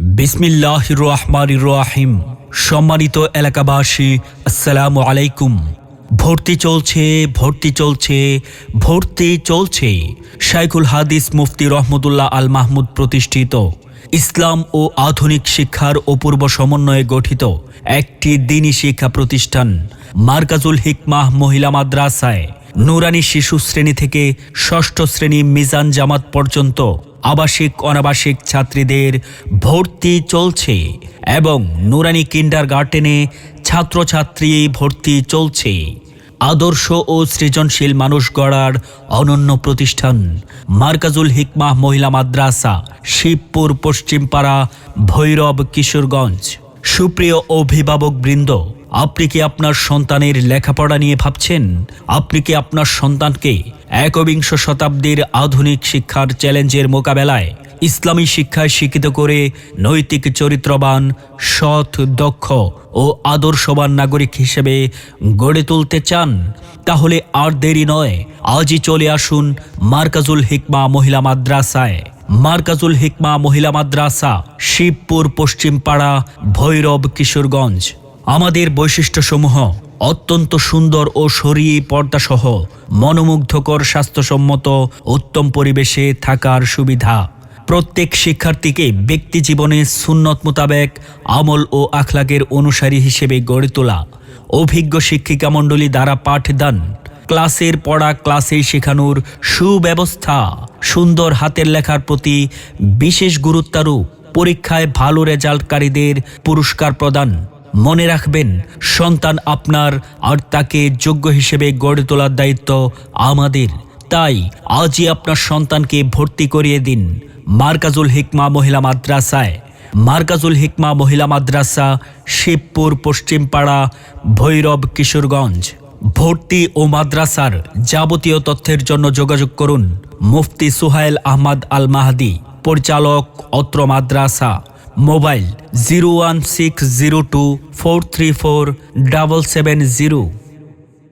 বিসমিল্লাহ রহমান রাহিম। সম্মানিত এলাকাবাসী, আসসালামু আলাইকুম। ভর্তি চলছে ভর্তি চলছে ভর্তি চলছে। শাইখুল হাদিস মুফতি রহমতুল্লাহ আল মাহমুদ প্রতিষ্ঠিত। ইসলাম ও আধুনিক শিক্ষার অপূর্ব সমন্বয়ে গঠিত একটি দিনী শিক্ষা প্রতিষ্ঠান, মার্কাজুল হিকমাহ মহিলা মাদ্রাসায়। নুরানি শিশু শ্রেণি থেকে ষষ্ঠ শ্রেণি মিজান জামাত পর্যন্ত আবাসিক, অনাবাসিক ছাত্রীদের ভর্তি চলছে এবং নুরানি কিন্ডার গার্ডেনে ছাত্রছাত্রী ভর্তি চলছে। আদর্শ ও সৃজনশীল মানুষ গড়ার অনন্য প্রতিষ্ঠান মার্কাজুল হিকমাহ মহিলা মাদ্রাসা, শিবপুর, পশ্চিমপাড়া, ভৈরব, কিশোরগঞ্জ। সুপ্রিয় অভিভাবক বৃন্দ, আপনি কি আপনার সন্তানের লেখাপড়া নিয়ে ভাবছেন? আপনি কি আপনার সন্তানকে একবিংশ শতাব্দীর আধুনিক শিক্ষার চ্যালেঞ্জের মোকাবেলায় ইসলামী শিক্ষায় শিক্ষিত করে নৈতিক চরিত্রবান, সৎ, দক্ষ ও আদর্শবান নাগরিক হিসেবে গড়ে তুলতে চান, তাহলে আর দেরি নয়, আজই চলে আসুন মার্কাজুল হিকমা মহিলা মাদ্রাসায়। মার্কাজুল হিকমা মহিলা মাদ্রাসা, শিবপুর, পশ্চিমপাড়া, ভৈরব, কিশোরগঞ্জ। আমাদের বৈশিষ্ট্যসমূহ অত্যন্ত সুন্দর ও সরিয়ে পর্দাসহ মনোমুগ্ধকর স্বাস্থ্যসম্মত উত্তম পরিবেশে থাকার সুবিধা। প্রত্যেক শিক্ষার্থীকে ব্যক্তি জীবনে সুন্নত মোতাবেক আমল ও আখলাকের অনুসারী হিসেবে গড়ে তোলা। অভিজ্ঞ শিক্ষিকা মণ্ডলী দ্বারা পাঠদান। ক্লাসের পড়া ক্লাসেই শেখানোর সুব্যবস্থা। সুন্দর হাতের লেখার প্রতি বিশেষ গুরুত্বারোপ পরীক্ষায় ভালো রেজাল্টকারীদের পুরস্কার প্রদান। মনে রাখবেন, সন্তান আপনার আর তাকে যোগ্য হিসেবে গড়ে তোলার দায়িত্ব আমাদের। তাই আজই আপনার সন্তানকে ভর্তি করিয়ে দিন। মার্কাজুল হিকমা মহিলা মাদ্রাসায়। মার্কাজুল হিকমা মহিলা মাদ্রাসা, শিবপুর, পশ্চিমপাড়া, ভৈরব, কিশোরগঞ্জ। ভর্তি ও মাদ্রাসার যাবতীয় তথ্যের জন্য যোগাযোগ করুন। মুফতি সুহাইল আহমদ আল মাহাদি পরিচালক অত্র মাদ্রাসা। Mobile zero one six zero two four three four double seven zero.